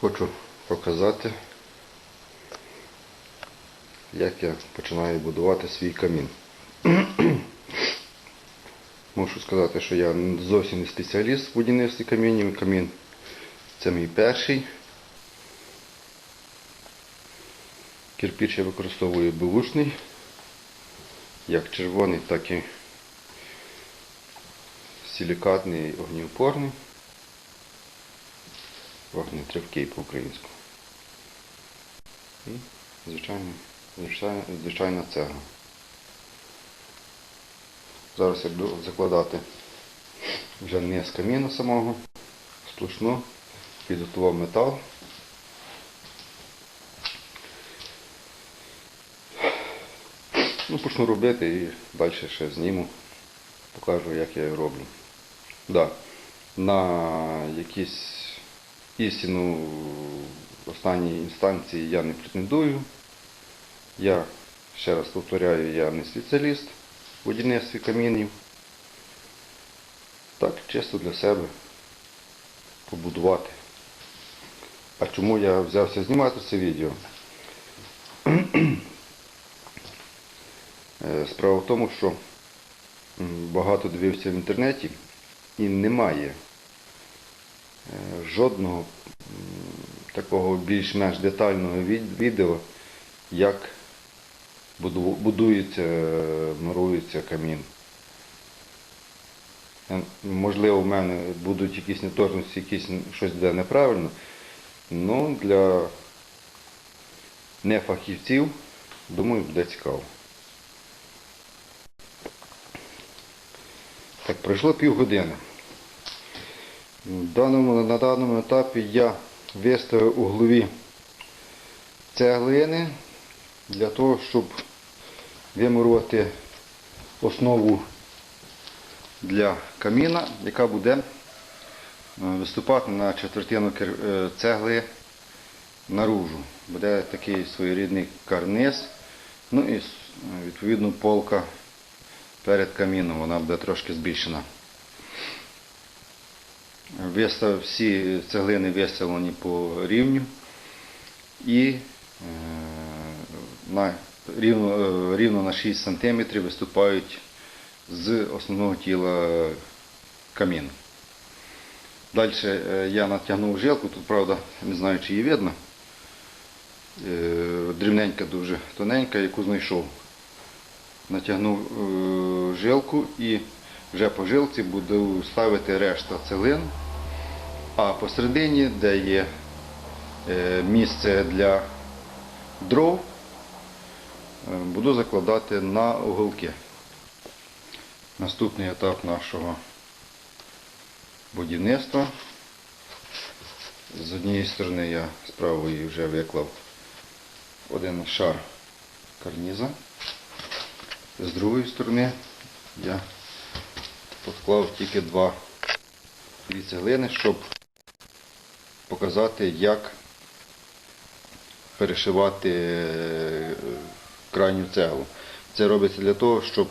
Хочу показати, як я починаю будувати свій камін. Мушу сказати, що я зовсім не спеціаліст в будівництві камінів. Камін це мій перший. Кирпіч я використовую бушний, як червоний, так і силікатний огнеупорний. Вогнетривкий по-українську. І звичайно, звичайна, звичайна цегла. Зараз я буду закладати вже не з каміна самого, сплошну, підготував метал. Ну, почну робити і далі ще зніму, покажу, як я роблю. Да. На якісь істину в останній інстанції я не претендую. Я, ще раз повторяю, я не спеціаліст в будівництві камінів. Так, чисто для себе побудувати. А чому я взявся знімати це відео? Е, Справа в тому, що багато дивився в інтернеті і немає жодного такого більш-менш детального відео, як будується, мурується камін. Е, Можливо, в мене будуть якісь неточності, якісь щось буде неправильно. Ну, для нефахівців, думаю, буде цікаво. Так, пройшло півгодини. В даному, на даному етапі я виставив углові цеглини для того, щоб вимурувати основу для каміна, яка буде е, виступати на четвертину е, цегли наружу. Буде такий своєрідний карниз, ну і відповідно полка перед каміном, вона буде трошки збільшена. Вистав, всі цеглини виставлені по рівню і е, на, рівно, е, рівно на 6 см виступають з основного тіла каміну. Далі е, я натягнув жилку, тут правда не знаю чи її видно. Дрібненька дуже тоненька, яку знайшов. Натягнув жилку і вже по жилці буду ставити решта цеглин. А посередині, де є е, місце для дров, е, буду закладати на уголки. Наступний етап нашого будівництва. З однієї сторони я з правої вже виклав один шар карніза. З другої сторони я поклав тільки два дві цеглини, щоб показати, як перешивати е, крайню цеглу. Це робиться для того, щоб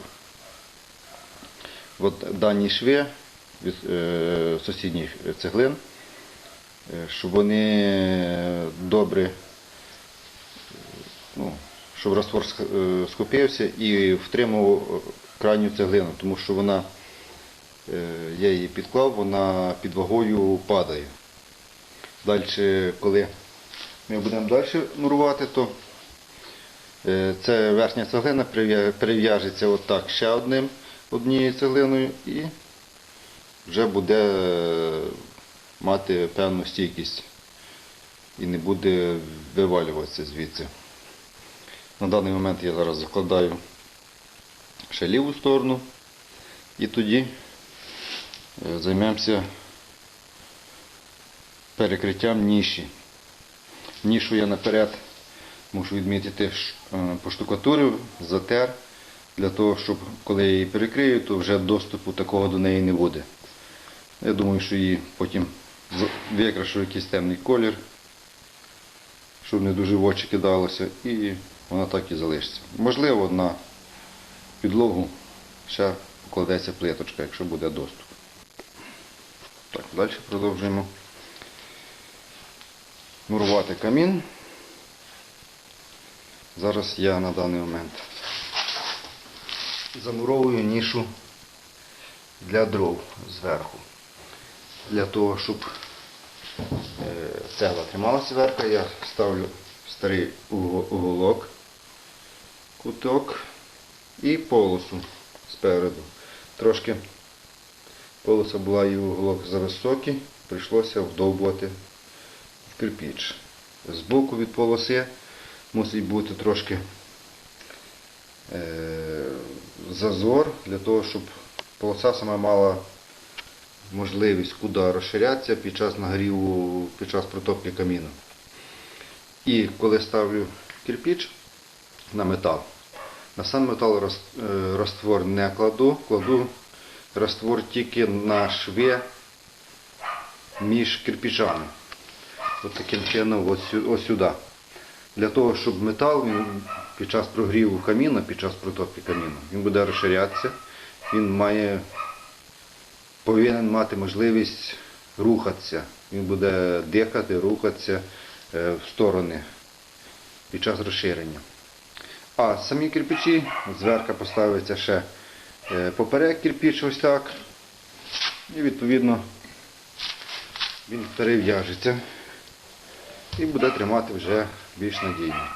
от дані шви від е, сусідніх цеглин, е, щоб вони добре, ну, щоб раствор схопився і втримав крайню цеглину, тому що вона, я її підклав, вона під вагою падає. Далі, коли ми будемо далі мурувати, то е, ця верхня цеглина прив'я- прив'яжеться отак ще одним, однією цеглиною і вже буде е, мати певну стійкість і не буде вивалюватися звідси. На даний момент я зараз закладаю ще ліву сторону і тоді е, займемося перекриттям ніші. Нішу я наперед мушу відмітити, е, поштукатурив, затер, для того, щоб коли я її перекрию, то вже доступу такого до неї не буде. Я думаю, що її потім викрашу якийсь темний колір, щоб не дуже в очі кидалося, і вона так і залишиться. Можливо, на підлогу ще покладеться плиточка, якщо буде доступ. Так, далі продовжуємо. мурувати камін. Зараз я на даний момент замуровую нішу для дров зверху. Для того, щоб е, цегла трималася зверху, я ставлю старий уголок, куток і полосу спереду. Трошки полоса була і уголок зависокий, прийшлося вдовбувати в кирпіч. Збоку від полоси мусить бути трошки е, зазор для того, щоб полоса сама мала можливість куди розширятися під час нагріву, під час протопки каміну. І коли ставлю кирпіч на метал, на сам метал роз- е, не кладу, кладу раствор тільки на шви між кирпичами. Ось таким чином ось, сюди. Для того, щоб метал він під час прогріву каміна, під час протопки каміну, він буде розширятися, він має, повинен мати можливість рухатися. Він буде дихати, рухатися е, в сторони під час розширення. А самі кирпичі зверху поставиться ще поперек кирпіч ось так. І відповідно він перев'яжеться і буде тримати вже більш надійно.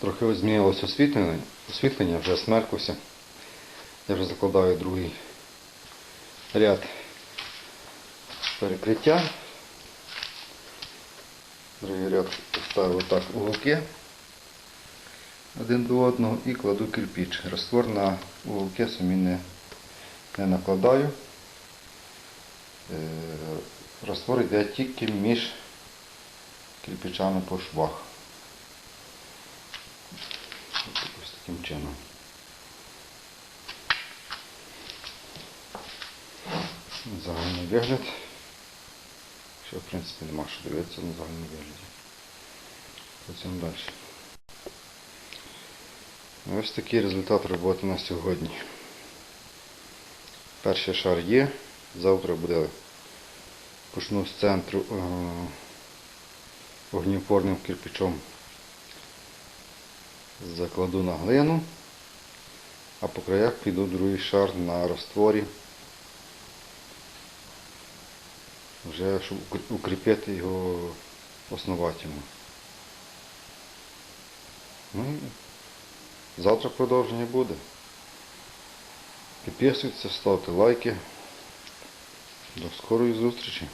Трохи ось змінилося освітлення, освітлення вже смеркався. Я вже закладаю другий ряд перекриття. Другий ряд ставлю отак уголки один до одного і кладу кирпіч. Раствор на уголки самі не, не накладаю. Е, Раствор йде тільки між кирпичами по швах. Ось таким чином. Загальний вигляд. Що в принципі нема що дивитися на загальний вигляді. Працюємо далі. Ось такий результат роботи на сьогодні. Перший шар є. Завтра буде почну з центру е, кирпичом. Закладу на глину, а по краях піду другий шар на растворі, вже щоб укріпити його основательно. Ну, завтра продовження буде. Підписуйтесь, ставте лайки. До скорої зустрічі.